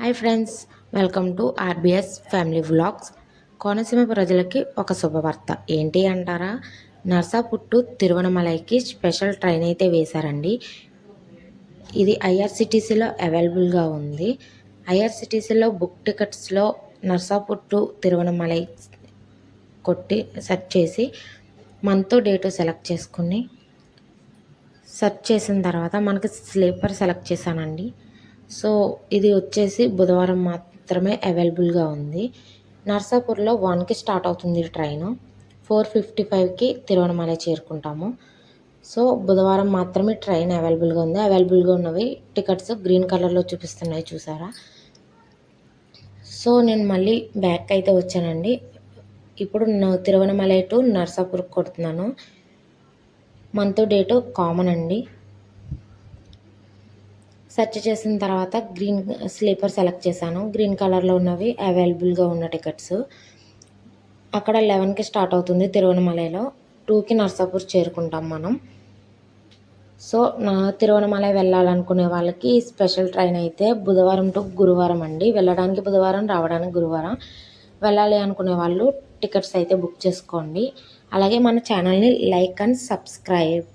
Hi friends welcome to RBS family vlogs. Konaseema ప్రజలకి ఒక శుభవార్త. ఏంటి అంటారా? నర్సాపుట్టు తిరువనమలైకి స్పెషల్ ట్రైన్ అయితే వేశారండి. ఇది ఐఆర్సిటీసీలో అవైలబుల్గా ఉంది. ఐఆర్సిటీసీలో బుక్ టికెట్స్లో నర్సాపుట్టు తిరువనమలై కొట్టి సెర్చ్ చేసి మంత్ డేటు సెలెక్ట్ చేసుకుని సెర్చ్ చేసిన తర్వాత మనకి స్లీపర్ సెలెక్ట్ చేశానండి. సో ఇది వచ్చేసి బుధవారం మాత్రమే అవైలబుల్గా ఉంది. నర్సాపూర్లో వన్కి స్టార్ట్ అవుతుంది ట్రైన్. ఫోర్ ఫిఫ్టీ ఫైవ్కి తిరువనమలై చేరుకుంటాము. సో బుధవారం మాత్రమే ట్రైన్ అవైలబుల్గా ఉంది. అవైలబుల్గా ఉన్నవి టికెట్స్ గ్రీన్ కలర్లో చూపిస్తున్నాయి చూసారా? సో నేను మళ్ళీ బ్యాక్ అయితే వచ్చానండి. ఇప్పుడు తిరువనమలై టు నర్సాపూర్ కొడుతున్నాను. మంత్ డేటు కామన్ అండి. సెర్చ్ చేసిన తర్వాత గ్రీన్ స్లీపర్ సెలెక్ట్ చేశాను. గ్రీన్ కలర్లో ఉన్నవి అవైలబుల్గా ఉన్న టికెట్స్. అక్కడ లెవెన్కి స్టార్ట్ అవుతుంది తిరువనమలైలో. టూకి నర్సాపూర్ చేరుకుంటాం మనం. సో నా తిరువనమలై వెళ్ళాలనుకునే వాళ్ళకి స్పెషల్ ట్రైన్ అయితే బుధవారం టు గురువారం అండి. వెళ్ళడానికి బుధవారం రావడానికి గురువారం. వెళ్ళాలి అనుకునే వాళ్ళు టికెట్స్ అయితే బుక్ చేసుకోండి. అలాగే మన ఛానల్ని లైక్ అండ్ సబ్స్క్రైబ్